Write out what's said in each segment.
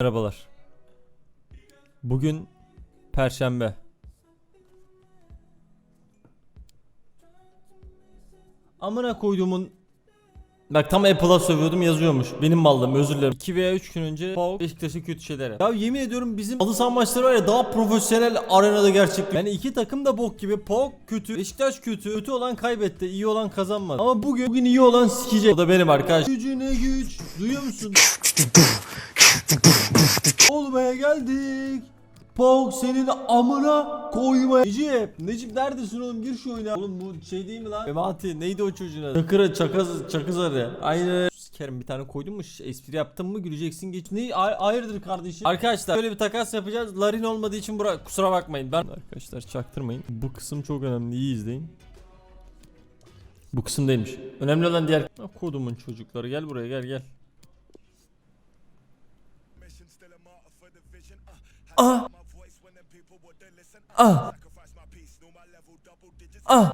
Merhabalar. Bugün Perşembe. Amına koyduğumun Bak tam Apple'a sövüyordum yazıyormuş. Benim mallım özür dilerim. 2 veya 3 gün önce PAOK Beşiktaş'ın kötü şeyler yaptı. Ya yemin ediyorum bizim halı saha maçları var ya daha profesyonel arenada gerçekten. Yani iki takım da bok gibi. PAOK kötü, Beşiktaş kötü. Kötü olan kaybetti, iyi olan kazanmadı. Ama bugün bugün iyi olan sikecek. O da benim arkadaş. Gücüne güç. Duyuyor musun? Olmaya geldik. Pok senin amına koyma. Necip, Necip neredesin oğlum? Gir şu oyuna. Oğlum bu şey değil mi lan? Memati neydi o çocuğun adı? Çakırı, çakaz, çakız arı. Aynen. Sikerim bir tane koydun mu? Espri yaptın mı güleceksin geç. Ne? Ay- hayırdır kardeşim? Arkadaşlar böyle bir takas yapacağız. Larin olmadığı için bura kusura bakmayın. Ben arkadaşlar çaktırmayın. Bu kısım çok önemli. İyi izleyin. Bu kısım değilmiş. Önemli olan diğer kodumun çocukları. Gel buraya gel gel. Ah. Ah. Ah.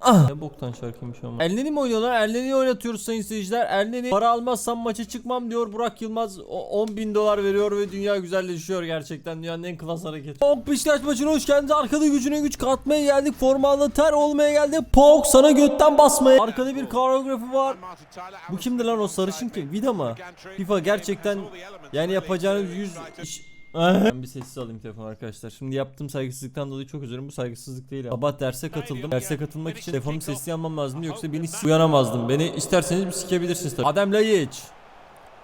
Ah. Ne boktan şarkıymış ama. Elneni mi oynuyorlar? Elneni oynatıyoruz sayın seyirciler. Elneni para almazsam maça çıkmam diyor Burak Yılmaz. O 10 bin dolar veriyor ve dünya güzelleşiyor gerçekten. Dünyanın en klas hareketi. Pok Beşiktaş maçına hoş geldiniz. Arkada gücüne güç katmaya geldik. Formalı ter olmaya geldik. Pok sana götten basmaya. Arkada bir koreografi var. Bu kimdi lan o sarışın kim? Vida mı? FIFA gerçekten yani yapacağınız 100 iş... ben bir sessiz alayım telefonu arkadaşlar. Şimdi yaptığım saygısızlıktan dolayı çok dilerim. Bu saygısızlık değil. Sabah derse katıldım. Derse katılmak için telefonumu sesli almam lazımdı. Yoksa beni uyanamazdım. Beni isterseniz bir sikebilirsiniz tabii. Adem Laiç.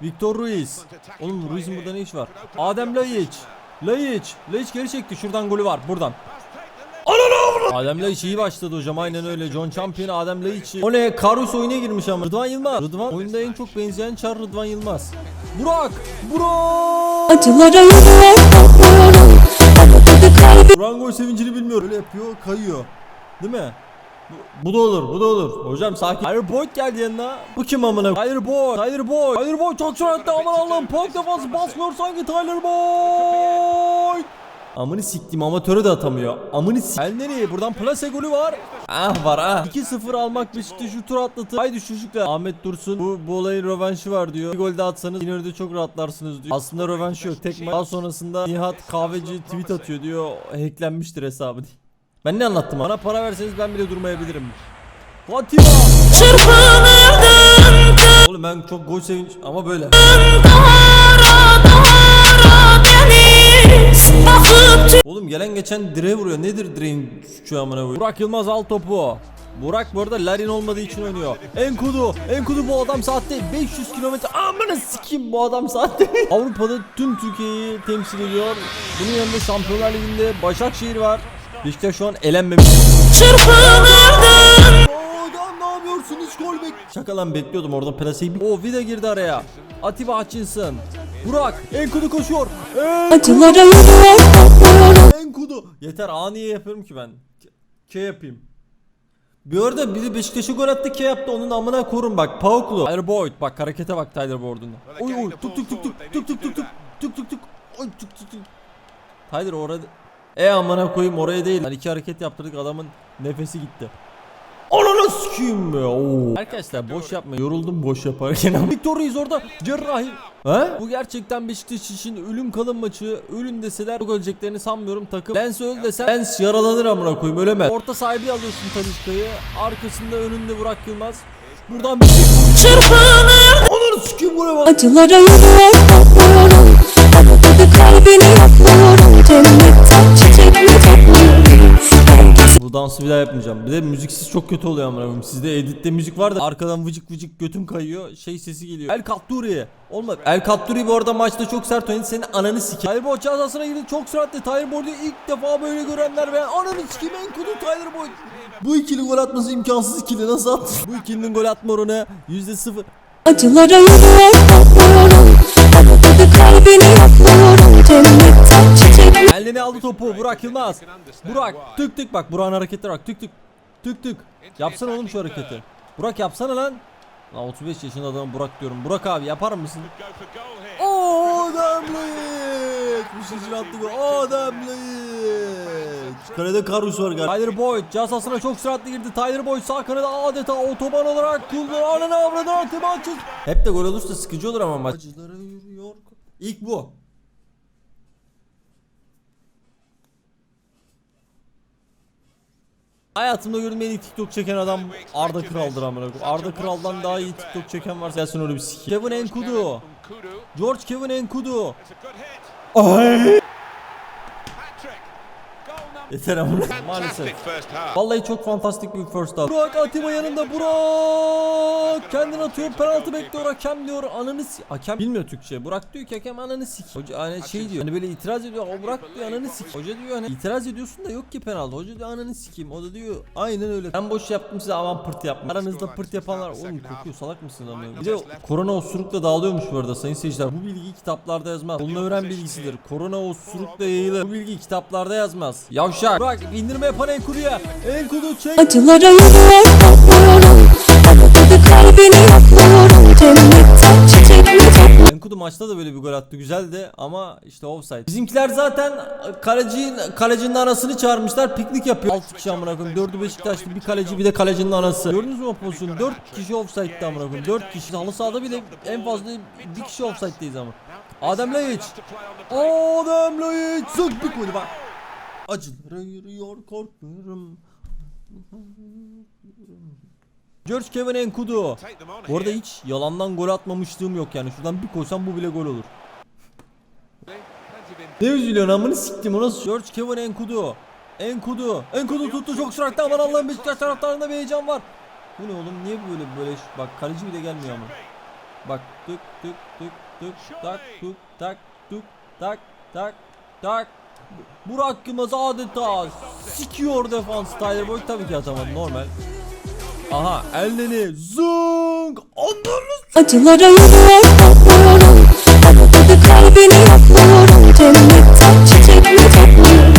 Victor Ruiz. Oğlum Ruiz'in burada ne iş var? Adem Laiç. Laiç. Laiç geri çekti. Şuradan golü var. Buradan. Adem Laiç iyi başladı hocam aynen öyle. John Champion Adem Laiç. O ne? Karus oyuna girmiş ama. Rıdvan Yılmaz. Rıdvan oyunda en çok benzeyen çar Rıdvan Yılmaz. Burak! Burak! Acılara gol sevincini bilmiyor. Öyle yapıyor, kayıyor. Değil mi? Bu, bu da olur, bu da olur. Hocam sakin. Tyler Boyd geldi yanına. Bu kim amına? Tyler Boyd. Tyler Boyd. Tyler Boyd çok süratli aman Allah'ım. Pok defansı basmıyor sanki Tyler Boyd. Amını siktim amatörü de atamıyor. Amını sik. El nereye? Buradan plase golü var. Ah var ah. 2-0 almak Beşiktaş'ı tur atlatır. Haydi çocuklar. Ahmet Dursun bu, bu olayın rövanşı var diyor. Bir gol daha atsanız İnönü'de çok rahatlarsınız diyor. Aslında rövanşı yok. Tek maç. Daha sonrasında Nihat Kahveci tweet atıyor diyor. Hacklenmiştir hesabı. Ben ne anlattım? Bana para verseniz ben bile durmayabilirim. Fatiha! Oğlum ben çok gol sevinç ama böyle. Oğlum gelen geçen direğe vuruyor. Nedir direğin şu amına koyayım? Burak Yılmaz al topu. Burak bu arada Larin olmadığı için oynuyor. Enkudu, Enkudu bu adam saatte 500 kilometre. Amına sikeyim bu adam saatte. Avrupa'da tüm Türkiye'yi temsil ediyor. Bunun yanında Şampiyonlar Ligi'nde Başakşehir var. Beşiktaş şu an elenmemiş. çırpınırdım Adam ne yapıyorsun hiç gol bek. Şaka lan bekliyordum orada plaseyi. O vida girdi araya. Atiba Hutchinson. Burak Enkudu koşuyor. Acılara Enkudu. Yeter A niye yapıyorum ki ben? K, K yapayım. Bir arada biri Beşiktaş'a gol attı K yaptı onun amına korun bak Pauklu. Tyler Boyd bak harekete bak Tyler Boyd'un. Oy oy tuk tuk tuk tuk tuk tuk tuk tuk tuk tuk tuk oy tuk tuk tuk. Tyler orada e amına koyayım oraya değil. Hani iki hareket yaptırdık adamın nefesi gitti. Ananı sikeyim be. Arkadaşlar boş yapma. Yoruldum boş yaparken. ama. Orada cerrahi. He? Bu gerçekten Beşiktaş için ölüm kalım maçı. Ölün deseler çok öleceklerini sanmıyorum takım. Lens öl desen Lens yaralanır amına koyayım ölemez. Orta sahibi alıyorsun Talisca'yı. Arkasında önünde Burak Yılmaz. Buradan bir şey. Çırpınır Ananı sikeyim bu ne bak. Acılara yürüyor bakmıyorum Ama tadı kalbini yapmıyorum Cennetten çiçek Dansı bir daha yapmayacağım. Bir de müziksiz çok kötü oluyor amına. Sizde editte müzik var da arkadan vıcık vıcık götüm kayıyor. Şey sesi geliyor. El Katturi. Olmadı. El Katturi bu arada maçta çok sert oynadı. Senin ananı sikeyim. Tyler Boyd cezasına girdi. Çok süratli. Tyler Boyd'u ilk defa böyle görenler ve ananı sikeyim en kudu Tyler Boyd. Bu ikili gol atması imkansız ikili. Nasıl attı? Bu ikilinin gol atma oranı %0. Acılara yürüyor tadı kalbini çiçek Eline aldı topu. Burak Yılmaz. Burak tık tık bak. Burak'ın hareketleri bak. Tık tık. Tık tık. Yapsana oğlum şu hareketi. Burak yapsana lan. Lan 35 yaşında adam Burak diyorum. Burak abi yapar mısın? Adem Laiç. Bir şey için attı gol. Adem Laiç. Kalede Karus var galiba. Tyler Boyd cihaz sahasına çok süratli girdi. Tyler Boyd sağ kanada adeta otoban olarak kullanır. Ananı avradını atı maçı. Hep de gol olursa sıkıcı olur ama maç. Acılara yürüyor. İlk bu. Hayatımda gördüğüm en iyi TikTok çeken adam Arda Kral'dır amına koyayım. Arda Kral'dan daha iyi TikTok çeken varsa gelsin öyle bir siki. Kevin Enkudu. George Kevin Enkudu. Ay. Yeter amına. Maalesef. Vallahi çok fantastik bir first half. Burak Atiba yanında Burak! Kendini atıyor penaltı bekliyor hakem diyor ananı s- hakem bilmiyor Türkçe Burak diyor ki hakem ananı sik hoca hani şey diyor hani böyle itiraz ediyor o Burak diyor ananı sik hoca diyor hani itiraz ediyorsun da yok ki penaltı. Hoca diyor ananı sikeyim. O da diyor aynen öyle. Ben boş yaptım size aman pırt yapma. Aranızda pırt yapanlar oğlum kokuyor salak mısın anlıyorum bir de korona osurukla dağılıyormuş bu arada sayın seyirciler. Bu bilgi kitaplarda yazmaz. Bunu öğren bilgisidir. korona osurukla yayılır. Bu bilgi kitaplarda yazmaz yavşak Burak indirme yapan Enkudu'ya Enkudu çek Acılara yürüyor korkmuyorum Avutudu kalbini yokluyorum Cennetten topluyorum Enkudu maçta da böyle bir gol attı güzeldi ama işte offside. Bizimkiler zaten kalecinin kalecinin anasını çağırmışlar piknik yapıyor. 6 kişi amına koyayım. 4'ü Beşiktaşlı bir kaleci bir de kalecinin anası. Gördünüz mü o pozisyonu? 4 kişi offside'di amına koyayım. 4 kişi. Halı sahada bile en fazla bir kişi offside'deyiz ama. Adem Laiç. Adem Laiç. Zık bir bak. Acılara yürüyor korkmuyorum. George Kevin Enkudu. Bu arada hiç yalandan gol atmamışlığım yok yani. Şuradan bir koysam bu bile gol olur. Ne üzülüyorsun amını siktim o nasıl? George Kevin Enkudu. Enkudu. Enkudu tuttu çok süratli aman Allah'ım Beşiktaş taraftarında bir heyecan var. Bu ne oğlum niye böyle böyle bak kaleci bile gelmiyor ama. Bak tık tık tık tık tak tık tak tık tak tak tak. Burak Yılmaz adeta sikiyor defans Tyler Boyd. Tabii ki atamadı normal. Aha elleri zung onları Acılara yürüyor korkmuyorum Avutudu kalbini yokluyorum Cennetten çiçek mi topluyorum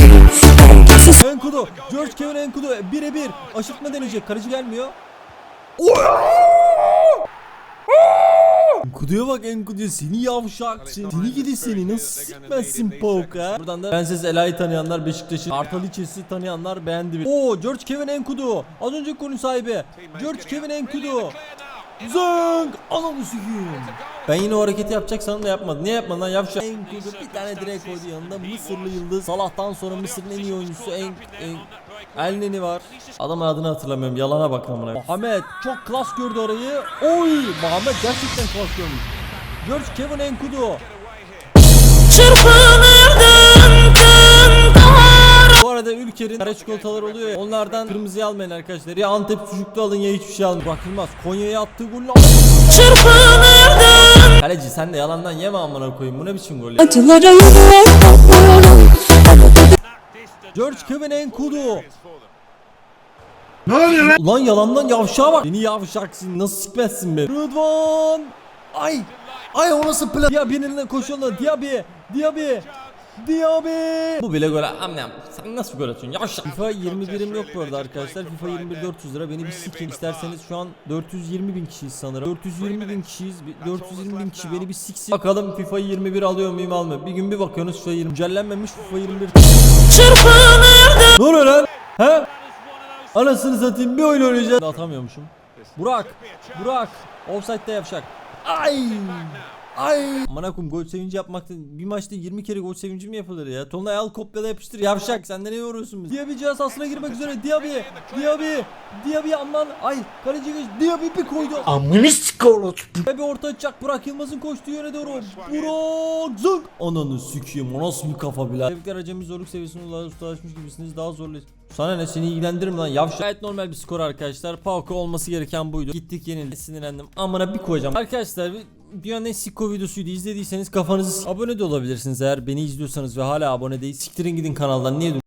Enkudu George Kevin Enkudu birebir. Aşırtma deneyecek kaleci gelmiyor Enkudu'ya bak Enkudu'ya seni yavşak. Seni, seni gidi seni nasıl sikmezsin Pauka Buradan da Prenses Ela'yı tanıyanlar Beşiktaş'ın Artaliçesi tanıyanlar beğendi. Oo George Kevin Enkudu. Az önce konu sahibi. George Kevin Enkudu. Zang Ananı sikiyim Ben yine o hareketi yapacaksan da yapmadım Niye yapmadın lan? Yavşak. Enkudu bir tane direkt koydu. Yanında Mısırlı yıldız. Salah'tan sonra Mısır'ın en iyi oyuncusu en, en Elneni var. Adamın adını hatırlamıyorum. Yalana bak amına Muhammed çok klas gördü arayı Oy Muhammed gerçekten klas görmüş. George Kevin Enkudu. Bu arada ülkenin kare çikolatalar oluyor ya Onlardan kırmızıya almayın arkadaşlar. Ya Antep sucuklu alın ya hiçbir şey almayın. Bırakılmaz. Konya'ya attığı Çırpınırdım Kaleci sen de yalandan yeme amına koyayım. Bu ne biçim gol ya? Acılara Avutudu George Kevin Enkudu. Ne oluyor lan? Ulan yalandan yavşağa bak. Beni yavşaksın nasıl sikmezsin be? Rıdvan! Ay! Ay o nasıl plan? Diaby'nin eline koşuyorlar. Diaby Diaby Diaby Bu bile gol amnem Sen nasıl gol atıyorsun? Yavşak FIFA 21'im yok bu arada arkadaşlar. FIFA 21 400 lira. Beni bir sikin. İsterseniz şu an 420 bin kişiyiz sanırım. 420 bin kişiyiz. Bir- 420 bin kişi beni bir siksin. Bakalım FIFA 21 alıyor muyum almıyor Bir gün bir bakıyorsunuz FIFA 20 Güncellenmemiş FIFA 21 çırpınırdım ne oluyor lan? He? Anasını satayım bir oyun oynayacağız. Atamıyormuşum. Burak. Burak. Offside'de yapacak. Ay. Ay. Amına koyayım gol sevinci yapmakta bir maçta 20 kere gol sevinci mi yapılır ya? Tonlay al kopyala yapıştır yavşak sen de ne yoruyorsun bizi? Diaby cihaz aslına girmek üzere Diaby. Diaby. Diaby aman ay kaleci geç Diaby bir koydu. Amını sikolut. Ve bir orta açacak Burak Yılmaz'ın koştuğu yöne doğru. Burak zık. Ananı sikeyim o nasıl bir kafa bile. Tebrikler acemi zorluk seviyesine ula- ustalaşmış gibisiniz daha zorlu. Sana ne seni ilgilendirir mi lan yavşak. Gayet normal bir skor arkadaşlar. Pauka olması gereken buydu. Gittik yenildik sinirlendim. Amına bir koyacağım. Arkadaşlar bir Dünyanın en siko videosuydu. İzlediyseniz kafanızı abone de olabilirsiniz eğer beni izliyorsanız ve hala abone değil. Siktirin gidin kanaldan. Niye